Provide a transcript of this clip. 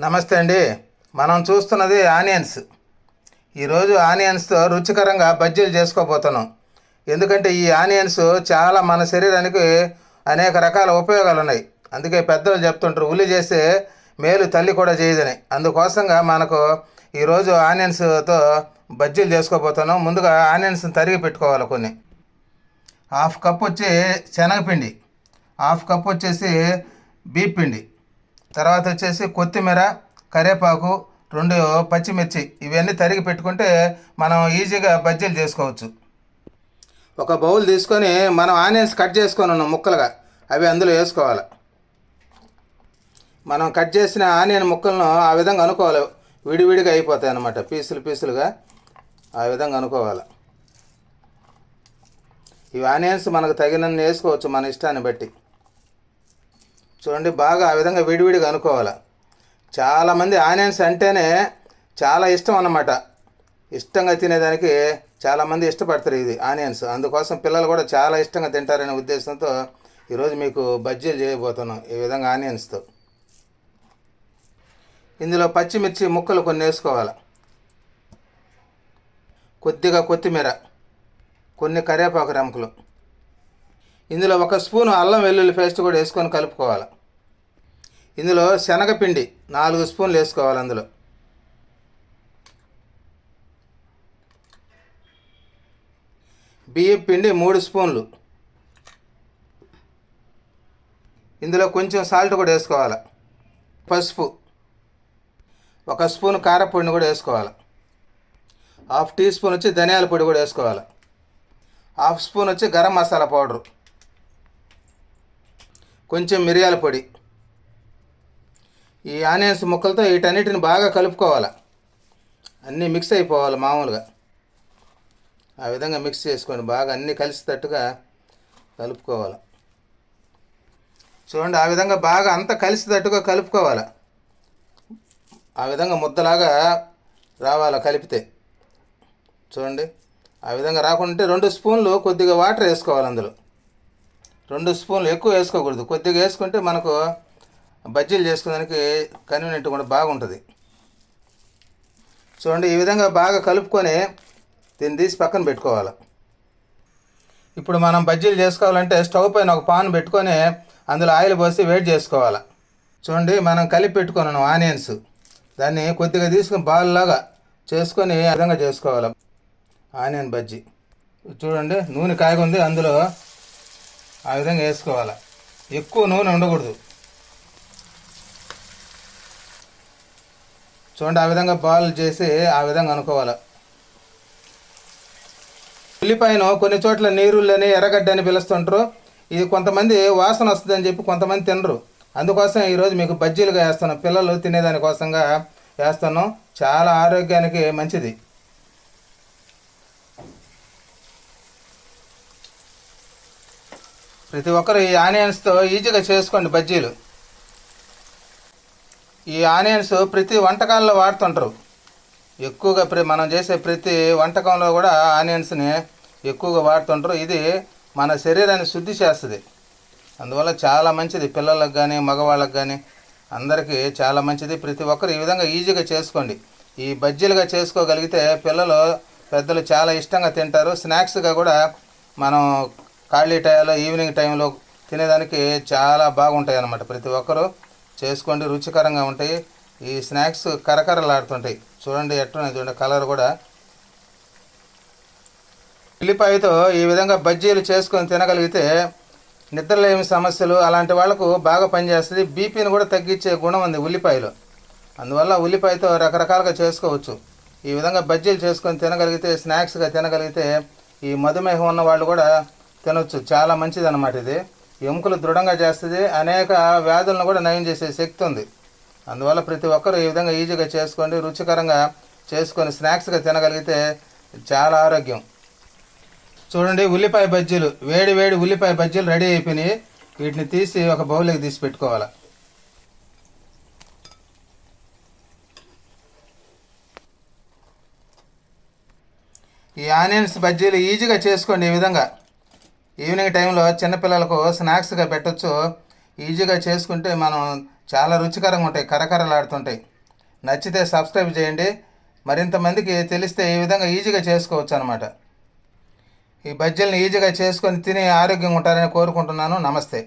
నమస్తే అండి. మనం చూస్తున్నది ఆనియన్స్. ఈరోజు ఆనియన్స్తో రుచికరంగా బజ్జీలు చేసుకోబోతున్నాం. ఎందుకంటే ఈ ఆనియన్స్ చాలా మన శరీరానికి అనేక రకాల ఉపయోగాలు ఉన్నాయి అందుకే పెద్దలు చెప్తుంటారు ఉల్లి చేస్తే మేలు తల్లి కూడా చేయదని. అందుకోసంగా మనకు ఈరోజు ఆనియన్స్తో బజ్జీలు చేసుకోబోతున్నాం. ముందుగా ఆనియన్స్ తరిగి పెట్టుకోవాలి కొన్ని. హాఫ్ కప్ వచ్చి శనగపిండి హాఫ్ కప్ వచ్చేసి బీప్ పిండి. తర్వాత వచ్చేసి కొత్తిమీర కరివేపాకు రెండు పచ్చిమిర్చి ఇవన్నీ తరిగి పెట్టుకుంటే మనం ఈజీగా బజ్జీలు చేసుకోవచ్చు. ఒక బౌల్ తీసుకొని మనం ఆనియన్స్ కట్ చేసుకొని ఉన్నాం ముక్కలుగా. అవి అందులో వేసుకోవాలి. మనం కట్ చేసిన ఆనియన్ ముక్కలను ఆ విధంగా అనుకోవాలి. విడివిడిగా అయిపోతాయి అన్నమాట. పీసులు పీసులుగా ఆ విధంగా అనుకోవాలి. ఇవి ఆనియన్స్ మనకు తగినన్ని వేసుకోవచ్చు మన ఇష్టాన్ని బట్టి. చూడండి బాగా ఆ విధంగా విడివిడిగా అనుకోవాలి. చాలామంది ఆనియన్స్ అంటేనే చాలా ఇష్టం అన్నమాట. ఇష్టంగా తినేదానికి చాలామంది ఇష్టపడతారు ఇది ఆనియన్స్. అందుకోసం పిల్లలు కూడా చాలా ఇష్టంగా తింటారనే ఉద్దేశంతో ఈరోజు మీకు బజ్జీలు చేయబోతున్నాం ఈ విధంగా ఆనియన్స్తో. ఇందులో పచ్చిమిర్చి ముక్కలు కొన్ని వేసుకోవాలి. కొద్దిగా కొత్తిమీర కొన్ని కరివేపాకు రెమ్మకలు ఇందులో ఒక స్పూను అల్లం వెల్లుల్లి పేస్ట్ కూడా వేసుకొని కలుపుకోవాలి. ఇందులో శనగపిండి నాలుగు స్పూన్లు వేసుకోవాలి అందులో. బియ్యం పిండి మూడు స్పూన్లు. ఇందులో కొంచెం సాల్ట్ కూడా వేసుకోవాలి. పసుపు ఒక స్పూన్ కారపొడిని కూడా వేసుకోవాలి. హాఫ్ టీ స్పూన్ వచ్చి ధనియాల పొడి కూడా వేసుకోవాలి. హాఫ్ స్పూన్ వచ్చి గరం మసాలా పౌడరు. కొంచెం మిరియాల పొడి. ఈ ఆనియన్స్ ముక్కలతో వీటన్నిటిని బాగా కలుపుకోవాలి. అన్నీ మిక్స్ అయిపోవాలి మామూలుగా. ఆ విధంగా మిక్స్ చేసుకొని బాగా అన్నీ కలిసేటట్టుగా కలుపుకోవాలి. చూడండి ఆ విధంగా బాగా అంతా కలిసేటట్టుగా కలుపుకోవాలి. ఆ విధంగా ముద్దలాగా రావాలి కలిపితే. చూడండి ఆ విధంగా రాకుంటే రెండు స్పూన్లు కొద్దిగా వాటర్ వేసుకోవాలి అందులో. రెండు స్పూన్లు ఎక్కువ వేసుకోకూడదు. కొద్దిగా వేసుకుంటే మనకు బజ్జీలు చేసుకోవడానికి కన్వీనియంట్ కూడా బాగుంటుంది. చూడండి ఈ విధంగా బాగా కలుపుకొని దీన్ని తీసి పక్కన పెట్టుకోవాలి. ఇప్పుడు మనం బజ్జీలు చేసుకోవాలంటే స్టవ్ పైన ఒక పాన్ పెట్టుకొని అందులో ఆయిల్ పోసి వేడి చేసుకోవాలి. చూడండి మనం కలిపి పెట్టుకున్నాను ఆనియన్స్. దాన్ని కొద్దిగా తీసుకుని బాల్లాగా చేసుకొని ఆ విధంగా చేసుకోవాలి. ఆనియన్ బజ్జీ. చూడండి నూనె కాయగుంది అందులో ఆ విధంగా వేసుకోవాలి. ఎక్కువ నూనె ఉండకూడదు. చూడండి ఆ విధంగా బాల్ చేసి ఆ విధంగా అనుకోవాలి. ఉల్లిపాయను కొన్ని చోట్ల నీరులని ఎర్రగడ్డ అని పిలుస్తుంటారు. ఇది కొంతమంది వాసన వస్తుందని చెప్పి కొంతమంది తినరు. అందుకోసం ఈరోజు మీకు బజ్జీలుగా వేస్తున్నాం. పిల్లలు తినేదాని కోసంగా వేస్తున్నాం. చాలా ఆరోగ్యానికి మంచిది. ప్రతి ఒక్కరు ఈ ఆనియన్స్తో ఈజీగా చేసుకోండి బజ్జీలు. ఈ ఆనియన్స్ ప్రతి వంటకాల్లో వాడుతుంటారు. ఎక్కువగా మనం చేసే ప్రతి వంటకంలో కూడా ఆనియన్స్ని ఎక్కువగా వాడుతుంటారు. ఇది మన శరీరాన్ని శుద్ధి చేస్తుంది. అందువల్ల చాలా మంచిది. పిల్లలకు కానీ మగవాళ్ళకి కానీ అందరికీ చాలా మంచిది. ప్రతి ఒక్కరు ఈ విధంగా ఈజీగా చేసుకోండి. ఈ బజ్జీలుగా చేసుకోగలిగితే పిల్లలు పెద్దలు చాలా ఇష్టంగా తింటారు. స్నాక్స్గా కూడా మనం ఖాళీ టైంలో ఈవినింగ్ టైంలో తినేదానికి చాలా బాగుంటాయి అన్నమాట ప్రతి ఒక్కరూ. చేసుకోండి రుచికరంగా ఉంటాయి. ఈ స్నాక్స్ కరకరలాడుతుంటాయి. చూడండి ఎట్టున్నాయి చూడండి కలర్ కూడా. ఉల్లిపాయతో ఈ విధంగా బజ్జీలు చేసుకొని తినగలిగితే నిద్రలేమి సమస్యలు అలాంటి వాళ్ళకు బాగా పనిచేస్తుంది. బీపీని కూడా తగ్గించే గుణం ఉంది ఉల్లిపాయలు. అందువల్ల ఉల్లిపాయతో రకరకాలుగా చేసుకోవచ్చు. ఈ విధంగా బజ్జీలు చేసుకొని తినగలిగితే స్నాక్స్గా తినగలిగితే ఈ మధుమేహం ఉన్న వాళ్ళు కూడా తినొచ్చు. చాలా మంచిది అన్నమాట ఇది. ఎముకలు దృఢంగా చేస్తుంది అనేక వ్యాధులను కూడా నయం చేసే శక్తి ఉంది. అందువల్ల ప్రతి ఒక్కరూ ఈ విధంగా ఈజీగా చేసుకోండి రుచికరంగా చేసుకొని స్నాక్స్గా తినగలిగితే చాలా ఆరోగ్యం. చూడండి ఉల్లిపాయ బజ్జీలు. వేడి వేడి ఉల్లిపాయ బజ్జీలు రెడీ అయిపోయినాయి. వీటిని తీసి ఒక బౌల్లోకి తీసి పెట్టుకోవాలి. ఈ ఆనియన్స్ బజ్జీలు ఈజీగా చేసుకోండి ఈ విధంగా. ఈవినింగ్ టైంలో చిన్నపిల్లలకు స్నాక్స్గా పెట్టొచ్చు. ఈజీగా చేసుకుంటే మనం చాలా రుచికరంగా ఉంటాయి కరకరలాడుతుంటాయి. నచ్చితే సబ్స్క్రైబ్ చేయండి. మరింత మందికి తెలిస్తే ఈ విధంగా ఈజీగా చేసుకోవచ్చు అనమాట ఈ బజ్జీలను ఈజీగా చేసుకొని తిని ఆరోగ్యంగా ఉంటారని కోరుకుంటున్నాను. నమస్తే.